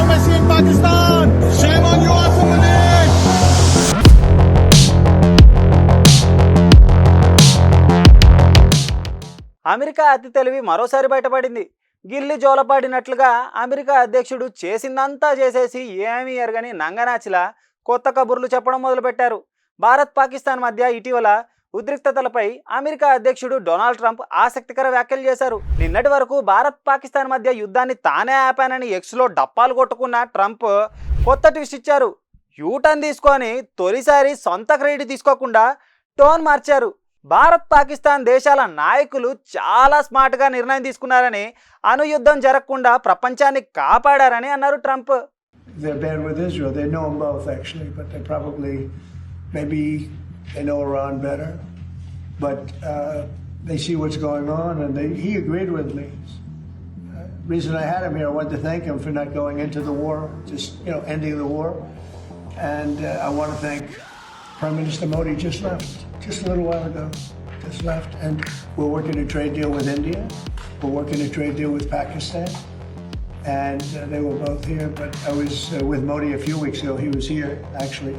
embassy in Pakistan. Shame on you, Asim America అతి తెలివి మరోసారి బయటపడింది. గిల్లి జోలపాడినట్లుగా అమెరికా అధ్యక్షుడు చేసిందంతా చేసేసి ఏమీ ఎరగని నంగనాచిలా కొత్త కబుర్లు చెప్పడం మొదలుపెట్టారు. భారత్ పాకిస్తాన్ మధ్య ఇటీవల ఉద్రిక్తతలపై అమెరికా అధ్యక్షుడు డొనాల్డ్ ట్రంప్ ఆసక్తికర వ్యాఖ్యలు చేశారు నిన్నటి వరకు భారత్ పాకిస్తాన్ మధ్య యుద్ధాన్ని తానే ఆపానని ఎక్స్లో డప్పాలు కొట్టుకున్న ట్రంప్ కొత్త ట్విస్ట్ ఇచ్చారు యూటర్న్ తీసుకొని తొలిసారి సొంత క్రెడిట్ తీసుకోకుండా టోన్ మార్చారు భారత్ పాకిస్తాన్ దేశాల నాయకులు చాలా స్మార్ట్గా నిర్ణయం తీసుకున్నారని అణుయుద్ధం జరగకుండా ప్రపంచాన్ని కాపాడారని అన్నారు Trump they're bad with Israel. They know them both, actually, but they probably, maybe they know Iran better. But uh, they see what's going on, and they, he agreed with me. Uh, reason I had him here, I wanted to thank him for not going into the war, just you know, ending the war. And uh, I want to thank Prime Minister Modi. Just left, just a little while ago, just left, and we're working a trade deal with India. We're working a trade deal with Pakistan and uh, they were both here. But I was uh, with Modi a few weeks ago. He was here actually,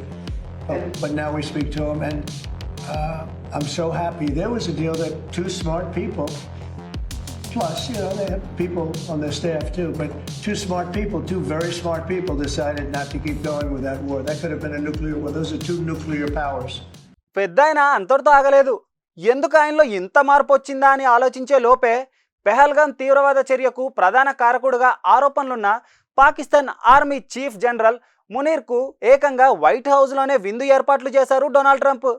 but, but now we speak to him, and uh, I'm so happy. There was a deal that two smart people, plus you know they have people on their staff too, but two smart people, two very smart people, decided not to keep going with that war. That could have been a nuclear war. Those are two nuclear powers. పెద్ద ఆయన అంతటితో ఆగలేదు ఎందుకు ఆయనలో ఇంత మార్పు వచ్చిందా అని ఆలోచించే లోపే పెహల్గాం తీవ్రవాద చర్యకు ప్రధాన కారకుడుగా ఆరోపణలున్న పాకిస్తాన్ ఆర్మీ చీఫ్ జనరల్ మునీర్కు ఏకంగా వైట్ హౌస్లోనే విందు ఏర్పాట్లు చేశారు డొనాల్డ్ ట్రంప్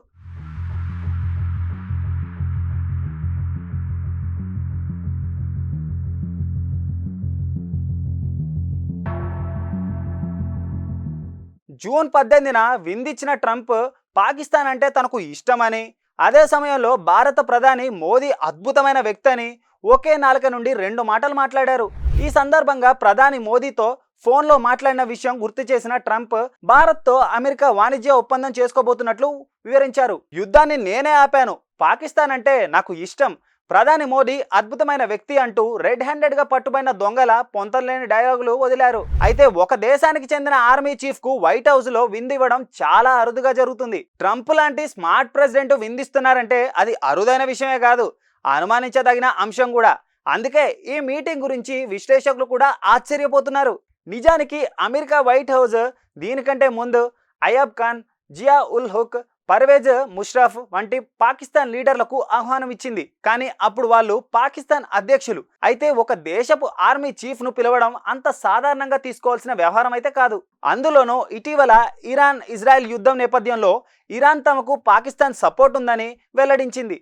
జూన్ పద్దెనిమిదిన విందిచ్చిన ట్రంప్ పాకిస్తాన్ అంటే తనకు ఇష్టమని అదే సమయంలో భారత ప్రధాని మోదీ అద్భుతమైన వ్యక్తి అని ఒకే నాలుక నుండి రెండు మాటలు మాట్లాడారు. ఈ సందర్భంగా ప్రధాని మోదీతో ఫోన్లో మాట్లాడిన విషయం గుర్తు చేసిన ట్రంప్ భారత్తో అమెరికా వాణిజ్య ఒప్పందం చేసుకోబోతున్నట్లు వివరించారు. యుద్ధాన్ని నేనే ఆపాను. పాకిస్తాన్ అంటే నాకు ఇష్టం. ప్రధాని మోదీ అద్భుతమైన వ్యక్తి అంటూ రెడ్ హ్యాండెడ్గా పట్టుబడిన దొంగల పొంతలేని డైలాగులు వదిలారు. అయితే ఒక దేశానికి చెందిన ఆర్మీ చీఫ్కు వైట్ హౌస్లో విందివ్వడం చాలా అరుదుగా జరుగుతుంది. ట్రంప్ లాంటి స్మార్ట్ ప్రెసిడెంట్ విందిస్తున్నారంటే అది అరుదైన విషయమే కాదు. అనుమానించదగిన అంశం కూడా. అందుకే ఈ మీటింగ్ గురించి విశ్లేషకులు కూడా ఆశ్చర్యపోతున్నారు. నిజానికి అమెరికా వైట్ హౌస్ దీనికంటే ముందు అయాబ్ ఖాన్ జియా ఉల్ హుక్ పర్వేజ్ ముషరఫ్ వంటి పాకిస్తాన్ లీడర్లకు ఆహ్వానం ఇచ్చింది కానీ అప్పుడు వాళ్ళు పాకిస్తాన్ అధ్యక్షులు అయితే ఒక దేశపు ఆర్మీ చీఫ్ ను పిలవడం అంత సాధారణంగా తీసుకోవాల్సిన వ్యవహారం అయితే కాదు అందులోనూ ఇటీవల ఇరాన్ ఇజ్రాయెల్ యుద్ధం నేపథ్యంలో ఇరాన్ తమకు పాకిస్తాన్ సపోర్ట్ ఉందని వెల్లడించింది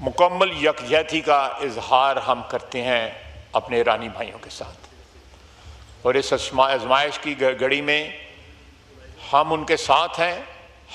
मुकम्मल यकजहती का इजहार हम करते हैं अपने ईरानी भाइयों के साथ और इस आजमा- आजमाइश की घ- घड़ी में हम उनके साथ हैं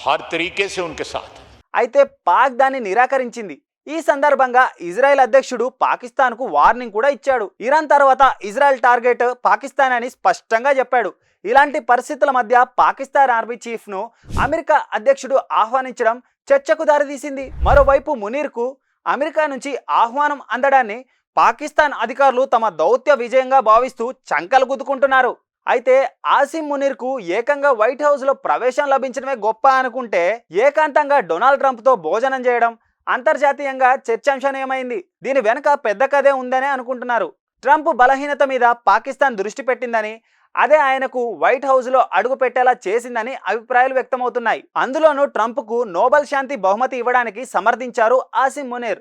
హర్ తరీకేసే ఉన్కే సాత్ అయితే పాక్ దాన్ని నిరాకరించింది. ఈ సందర్భంగా ఇజ్రాయెల్ అధ్యక్షుడు పాకిస్తాన్కు వార్నింగ్ కూడా ఇచ్చాడు. ఇరాన్ తర్వాత ఇజ్రాయెల్ టార్గెట్ పాకిస్తాన్ అని స్పష్టంగా చెప్పాడు. ఇలాంటి పరిస్థితుల మధ్య పాకిస్తాన్ ఆర్మీ చీఫ్ను అమెరికా అధ్యక్షుడు ఆహ్వానించడం చర్చకు దారితీసింది. మరోవైపు మునీర్కు అమెరికా నుంచి ఆహ్వానం అందడాన్ని పాకిస్తాన్ అధికారులు తమ దౌత్య విజయంగా భావిస్తూ చంకలు గుద్దుకుంటున్నారు. అయితే ఆసిం మునీర్కు ఏకంగా వైట్ హౌస్లో ప్రవేశం లభించడమే గొప్ప అనుకుంటే ఏకాంతంగా డొనాల్డ్ ట్రంప్తో భోజనం చేయడం అంతర్జాతీయంగా చర్చాంశనీయమైంది. దీని వెనుక పెద్ద కథే ఉందనే అనుకుంటున్నారు. ట్రంప్ బలహీనత మీద పాకిస్తాన్ దృష్టి పెట్టిందని అదే ఆయనకు వైట్ హౌస్లో అడుగు పెట్టేలా చేసిందని అభిప్రాయాలు వ్యక్తమవుతున్నాయి. అందులోనూ ట్రంప్కు నోబెల్ శాంతి బహుమతి ఇవ్వడానికి సమర్థించారు ఆసిమ్ మునీర్.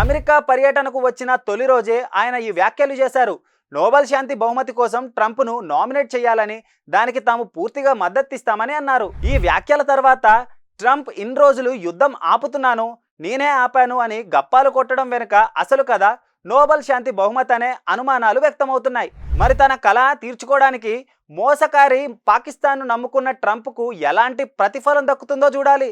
అమెరికా పర్యటనకు వచ్చిన తొలి రోజే ఆయన ఈ వ్యాఖ్యలు చేశారు. నోబెల్ శాంతి బహుమతి కోసం ట్రంప్ను నామినేట్ చేయాలని దానికి తాము పూర్తిగా మద్దతిస్తామని అన్నారు. ఈ వ్యాఖ్యల తర్వాత ట్రంప్ ఇన్ని రోజులు యుద్ధం ఆపుతున్నాను నేనే ఆపాను అని గప్పాలు కొట్టడం వెనుక అసలు కదా నోబెల్ శాంతి బహుమతి అనే అనుమానాలు వ్యక్తమవుతున్నాయి. మరి తన కళ తీర్చుకోవడానికి మోసకారి పాకిస్తాన్ను నమ్ముకున్న ట్రంప్కు ఎలాంటి ప్రతిఫలం దక్కుతుందో చూడాలి.